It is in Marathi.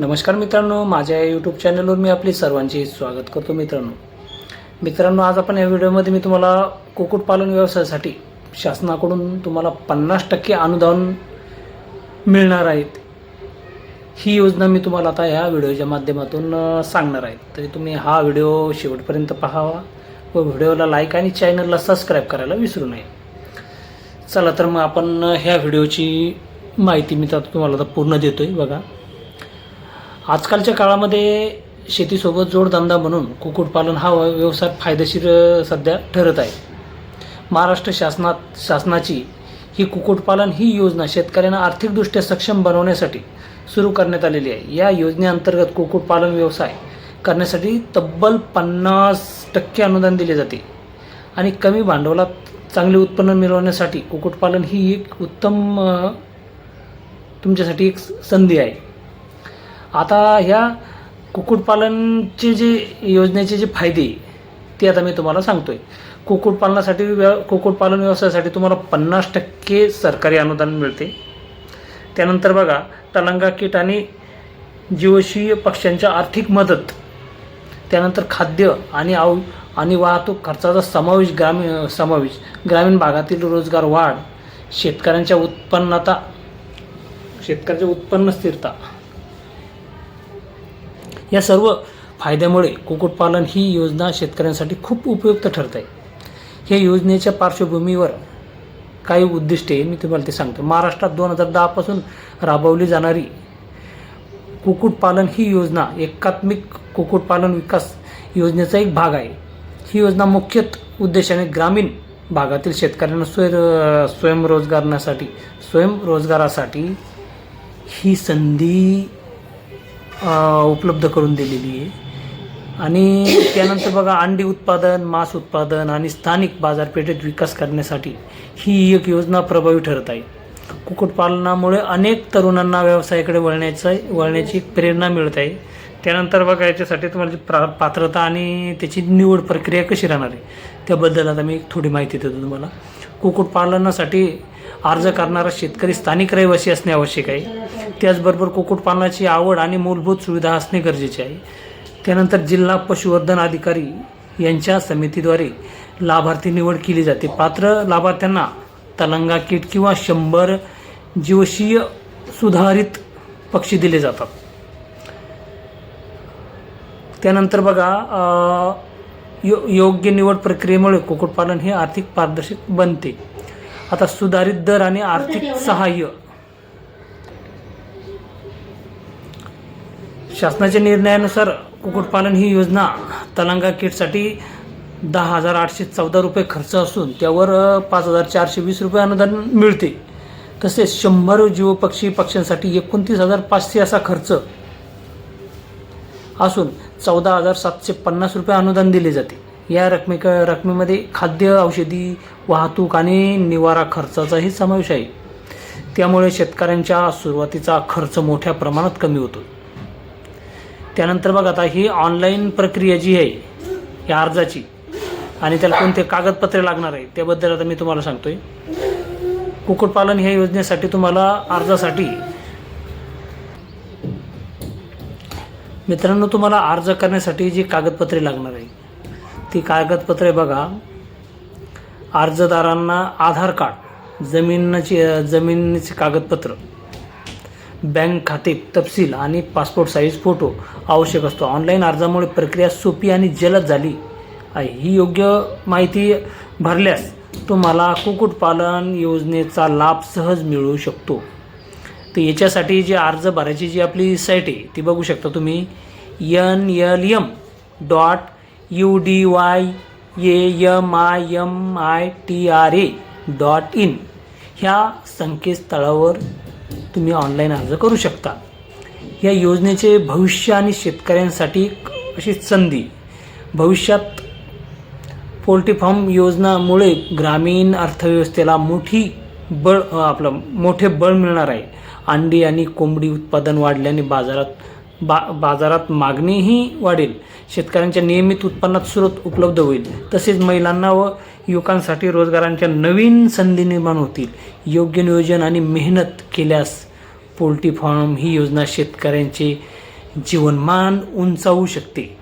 नमस्कार मित्रांनो माझ्या यूट्यूब चॅनलवर मी आपली सर्वांचे स्वागत करतो मित्रांनो. मित्रांनो आज आपण या व्हिडिओमध्ये मी तुम्हाला कुक्कुटपालन व्यवसायासाठी शासनाकडून तुम्हाला पन्नास टक्के अनुदान मिळणार आहेत. ही योजना मी तुम्हाला आता ह्या व्हिडिओच्या माध्यमातून सांगणार आहे. तरी तुम्ही हा व्हिडिओ शेवटपर्यंत पाहावा व व्हिडिओला लाईक आणि चॅनलला सबस्क्राईब करायला विसरू नये. चला तर मग आपण ह्या व्हिडिओची माहिती मी तर तुम्हाला आता पूर्ण देतो आहे बघा. आजकालच्या काळामध्ये शेतीसोबत जोडधंदा म्हणून कुक्कुटपालन हा व्यवसाय फायदेशीर सध्या ठरत आहे. महाराष्ट्र शासनात शासनाची ही कुक्कुटपालन ही योजना शेतकऱ्यांना आर्थिकदृष्ट्या सक्षम बनवण्यासाठी सुरू करण्यात आलेली आहे. या योजनेअंतर्गत कुक्कुटपालन व्यवसाय करण्यासाठी तब्बल पन्नास टक्के अनुदान दिले जाते आणि कमी भांडवलात चांगले उत्पन्न मिळवण्यासाठी कुक्कुटपालन ही एक उत्तम तुमच्यासाठी एक संधी आहे. आता ह्या कुक्कुटपालनचे जे योजनेचे जे फायदे ते आता मी तुम्हाला सांगतो आहे कुक्कुटपालनासाठी व्यव कुक्कुटपालन व्यवसायासाठी तुम्हाला पन्नास टक्के सरकारी अनुदान मिळते. त्यानंतर बघा तलंगा किट आणि जीवशीय पक्ष्यांच्या आर्थिक मदत त्यानंतर खाद्य आणि आव आणि वाहतूक खर्चाचा समावेश ग्रामीण समावेश ग्रामीण भागातील रोजगार वाढ शेतकऱ्यांच्या उत्पन्नता शेतकऱ्याचे उत्पन्न स्थिरता या सर्व फायद्यामुळे कुक्कुटपालन ही योजना शेतकऱ्यांसाठी खूप उपयुक्त ठरत आहे या योजनेच्या पार्श्वभूमीवर काही उद्दिष्टे मी तुम्हाला ते सांगतो. महाराष्ट्रात दोन हजार दहापासून राबवली जाणारी कुक्कुटपालन ही योजना एकात्मिक कुक्कुटपालन विकास योजनेचा एक भाग आहे. ही योजना मुख्यत उद्देशाने ग्रामीण भागातील शेतकऱ्यांना स्वय स्वयंरोजगारासाठी स्वयंरोजगारासाठी ही संधी उपलब्ध करून दिलेली आहे. आणि त्यानंतर बघा अंडी उत्पादन मांस उत्पादन आणि स्थानिक बाजारपेठेत विकास करण्यासाठी ही एक योजना प्रभावी ठरत आहे. कुक्कुटपालनामुळे अनेक तरुणांना व्यवसायाकडे वळण्याचं वळण्याची प्रेरणा मिळत आहे. त्यानंतर बघा याच्यासाठी तुम्हाला प्रा पात्रता आणि त्याची निवड प्रक्रिया कशी राहणार आहे त्याबद्दल आता मी थोडी माहिती देतो तुम्हाला. कुक्कुटपालनासाठी अर्ज करणारा शेतकरी स्थानिक रहिवासी असणे आवश्यक आहे. त्याचबरोबर कुक्कुटपालनाची आवड आणि मूलभूत सुविधा असणे गरजेचे आहे. त्यानंतर जिल्हा पशुवर्धन अधिकारी यांच्या समितीद्वारे लाभार्थी निवड केली जाते. पात्र लाभार्थ्यांना तलंगा किट किंवा शंभर जीवशीय सुधारित पक्षी दिले जातात. त्यानंतर बघा यो योग्य निवड प्रक्रियेमुळे कुक्कुटपालन हे आर्थिक पारदर्शक बनते. आता सुधारित दर आणि आर्थिक सहाय्य. शासनाच्या निर्णयानुसार कुक्कुटपालन ही योजना तलंगा किटसाठी दहा हजार आठशे चौदा रुपये खर्च असून त्यावर पाच हजार चारशे वीस रुपये अनुदान मिळते. तसेच शंभर जीवपक्षी पक्ष्यांसाठी एकोणतीस हजार पाचशे असा खर्च असून चौदा हजार सातशे पन्नास रुपये अनुदान दिले जाते. या रकमे रकमेमध्ये खाद्य औषधी वाहतूक आणि निवारा खर्चाचाही समावेश आहे. त्यामुळे शेतकऱ्यांच्या सुरुवातीचा खर्च मोठ्या प्रमाणात कमी होतो. त्यानंतर बघा आता ही ऑनलाईन प्रक्रिया जी आहे या अर्जाची आणि त्याला कोणते कागदपत्रे लागणार आहे त्याबद्दल आता मी तुम्हाला सांगतोय. कुक्कुटपालन ह्या योजनेसाठी तुम्हाला अर्जासाठी मित्रांनो तुम्हाला अर्ज करण्यासाठी जी कागदपत्रे लागणार आहे ती कागदपत्रे बघा. अर्जदारांना आधार कार्ड जमिनीची जमिनीचे कागदपत्र बँक खाते तपशील आणि पासपोर्ट साईज फोटो आवश्यक असतो. ऑनलाईन अर्जामुळे प्रक्रिया सोपी आणि जलद झाली आहे. ही योग्य माहिती भरल्यास तुम्हाला कुक्कुटपालन योजनेचा लाभ सहज मिळू शकतो. तर याच्यासाठी जी अर्ज भरायची जी आपली साईट आहे ती बघू शकता तुम्ही. N L M dot U D Y A M I M I T R A dot in ह्या संकेतस्थळावर तुम्ही ऑनलाईन अर्ज करू शकता. या योजनेचे भविष्य आणि शेतकऱ्यांसाठी अशी संधी. भविष्यात पोल्ट्री फार्म योजनामुळे ग्रामीण अर्थव्यवस्थेला मोठी बळ आपलं मोठे बळ मिळणार आहे. अंडी आणि कोंबडी उत्पादन वाढल्याने बाजारात बा बाजारात मागणीही वाढेल. शेतकऱ्यांच्या नियमित उत्पन्नात स्रोत उपलब्ध होईल. तसेच महिलांना व युवकांसाठी रोजगारांच्या नवीन संधी निर्माण होतील. योग्य नियोजन आणि मेहनत केल्यास पोल्ट्री फार्म ही योजना शेतकऱ्यांचे जीवनमान उंचावू शकते.